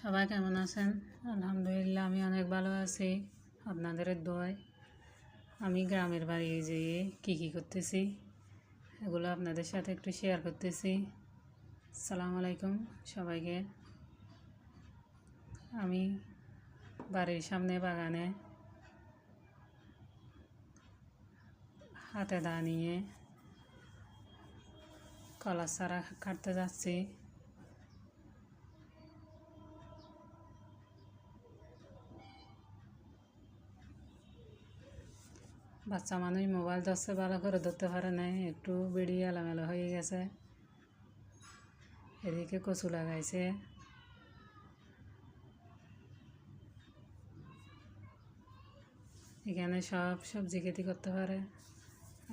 সবাই কেমন আছেন? আলহামদুলিল্লাহ, আমি অনেক ভালো আছি। আপনাদের দোয়ায়। আমি গ্রামের বাড়ি যেয়ে কী কী করতেছি, এগুলো আপনাদের সাথে একটু শেয়ার করতেছি। সালাম আলাইকুম সবাইকে। আমি বাড়ির সামনে বাগানে হাতে দা নিয়ে কলার চারা কাটতে যাচ্ছি। বাচ্চা মানুষ মোবাইল ধরছে ভালো করে ধরতে পারে নাই, একটু বেড়ি এলোমেলো হয়ে গেছে। এদিকে কচু লাগাইছে। এখানে সব সবজি খেতি করতে পারে।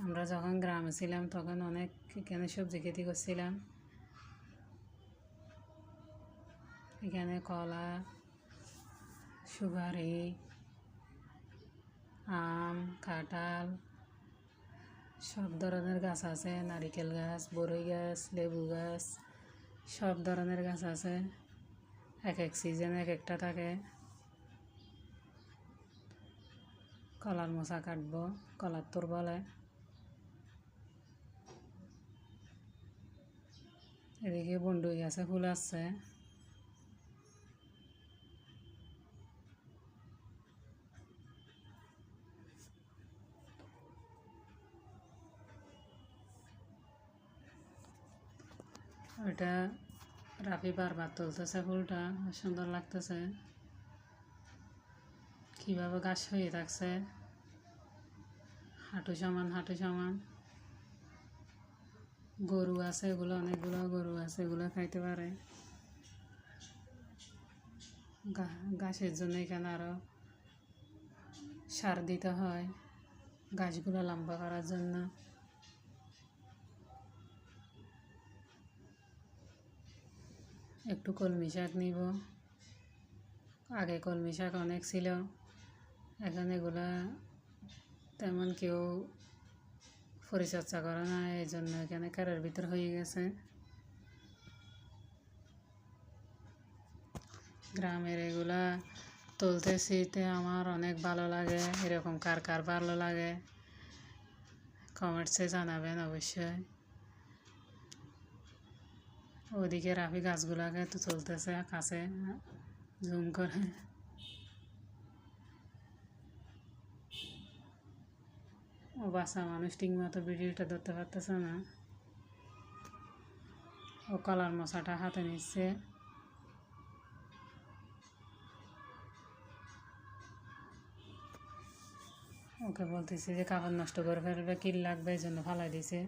আমরা যখন গ্রামে ছিলাম, তখন অনেক এখানে সবজি খেতি করছিলাম। এখানে কলা, সুপারি আম, কাঁঠাল, সব ধরনের গাছ আছে, নারিকেল গাছ, বরই গাছ, লেবু গাছ, সব ধরনের গাছ আছে। এক এক সিজন এক একটা থাকে। কলার মশা কাটবো, কলার তোর বলে। এদিকে বন্ডুই গাছে ফুল আসছে। ওইটা রাফি বারবার তুলতেছে, ফুলটা। সুন্দর লাগতেছে। কীভাবে গাছ হয়ে থাকছে। হাঁটু সমান হাঁটু সমান। গরু আছে, এগুলো অনেকগুলো গরু আছে, এগুলো খাইতে পারে। গাছের জন্য এখানে আরও সার দিতে হয়। গাছগুলো লম্বা করার জন্য। একটু কলমি শাক নিব। আগে কলমি শাক অনেক ছিল, এখন এগুলা তেমন কেউ পরিচর্যা করে না, এই জন্য এখানে কারের ভিতর হয়ে গেছে। গ্রামের এগুলা তুলতে শীতে আমার অনেক ভালো লাগে, এরকম কার কার ভালো লাগে, কমেন্টসে জানাবেন অবশ্যই। ওদিকে রাফি গাছগুলাকে তো চলতেছে কাছে জুম করে। ও বাসা মানুষ ঠিক মতো ভিডিওটা ধরতে পারতেছে না। ও কলার মশাটা হাতে নিচ্ছে। ওকে বলতেছি যে কাপড় নষ্ট করে ফেলবে, কিল লাগবে, এই জন্য ফালাই দিছে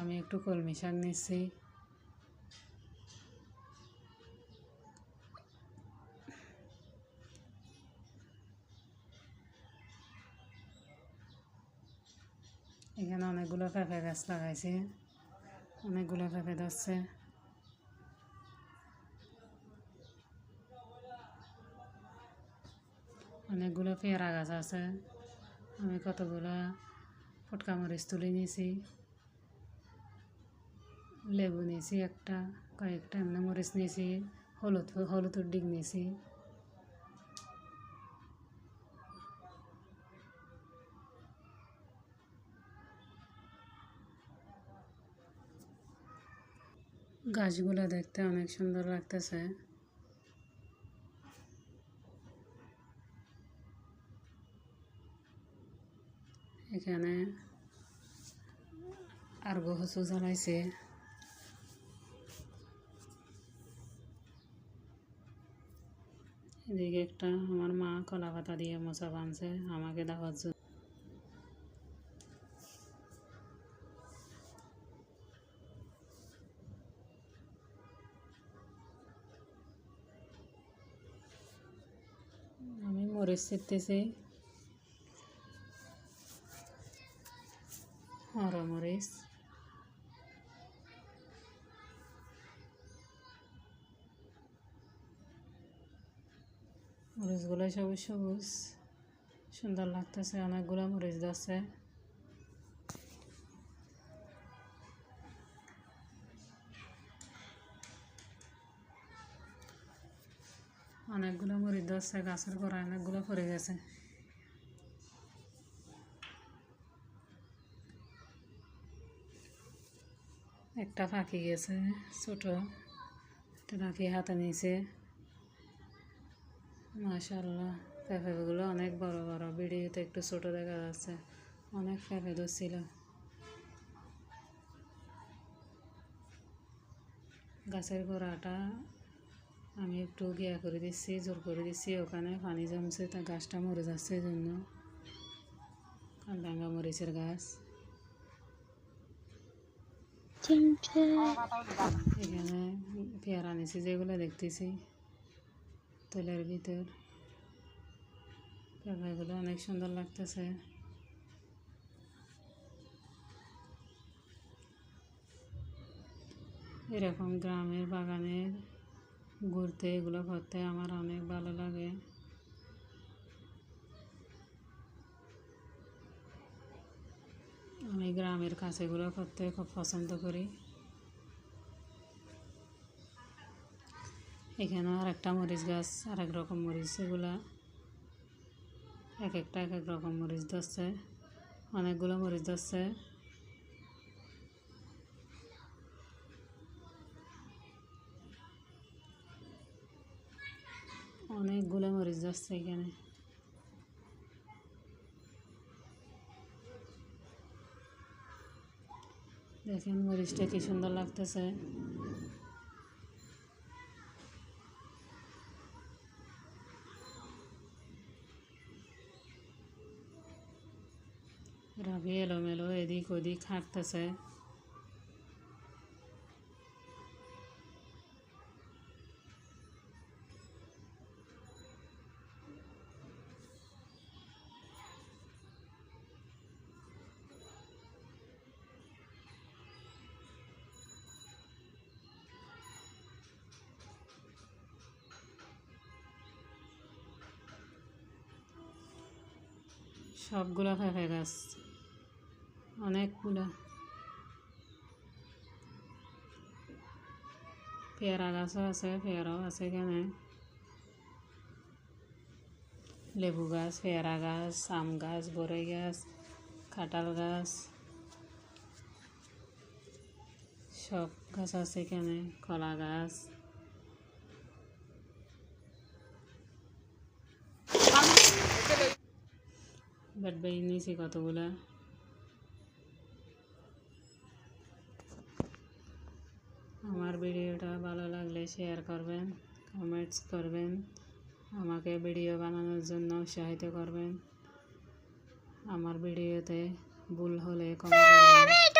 আমি একটু কলমি শাক নিচ্ছি। এখানে অনেকগুলো পেঁপে গাছ লাগাইছি। অনেকগুলো পেঁপে ধরছে। অনেকগুলো পেয়ারা গাছ আছে। আমি কতগুলো ফটকা মরিচ তুলে নিয়েছি। লেবু নিয়েছি একটা, কয়েকটা এমনি মরিচ নিয়েছি, হলুদ হলুদের ডিগ নিয়েছি। গাছগুলো দেখতে অনেক সুন্দর লাগতেছে। এখানে আর হসু জ্বালাইছে। এদিকে একটা আমার মা কলা পাতা দিয়ে মোচা বানছে, আমাকে দেওয়ার জন্য। আমি মরিচ ছিটতেছি। হরা মরিচগুলো সবুজ সবুজ। সুন্দর লাগতেছে, অনেকগুলা মরিচ দিচ্ছে অনেকগুলো মরিচ দিচ্ছে গাছের গোড়া অনেকগুলো পড়ে গেছে। একটা ফাঁকি গেছে, ছোট। একটা ফাঁকি হাতে নিয়েছে। মাশাল্লাহ পেঁপেগুলো অনেক বড় বড় ভিডিওতে একটু ছোট দেখা যাচ্ছে অনেক পেঁপে ধরছিল গাছের গোড়াটা আমি একটু গিয়া করে দিচ্ছি জোর করে দিচ্ছি ওখানে পানি জমছে তা গাছটা মরে যাচ্ছে এই জন্য কালডাঙ্গা মরিচের গাছ। এখানে পেয়ারা নিছি যেগুলো দেখতেছি। তেলের ভিতর। পেঁপেগুলো অনেক সুন্দর লাগতেছে। এরকম গ্রামের বাগানে ঘুরতে, এগুলো করতে আমার অনেক ভালো লাগে। আমি গ্রামের কাছেগুলো করতে খুব পছন্দ করি। এখানে আর একটা মরিচ গাছ আর এক রকম মরিচ এগুলা। এক একটা এক এক রকম মরিচ ধরছে, অনেকগুলো মরিচ ধরছে। অনেকগুলো মরিচ ধরছে এখানে। দেখেন মরিচটা কি সুন্দর লাগতেছে। রাবি এলোমেলো এদিক ওদিক হাঁটতেছে। সবগুলো পেঁপে গাছ অনেকগুলো পেয়ারা গাছও আছে, পেয়ারাও আছে এখানে। লেবু গাছ, পেয়ারা গাছ, আম গাছ বরই গাছ, কাঁঠাল গাছ, সব গাছ আছে এখানে, কলা গাছ। বাট নিয়েছি কতগুলা। আমার ভিডিওটা ভালো লাগলে শেয়ার করবেন কমেন্টস করবেন, আমাকে ভিডিও বানানোর জন্য উৎসাহিত করবেন। আমার ভিডিওতে ভুল হলে কমেন্ট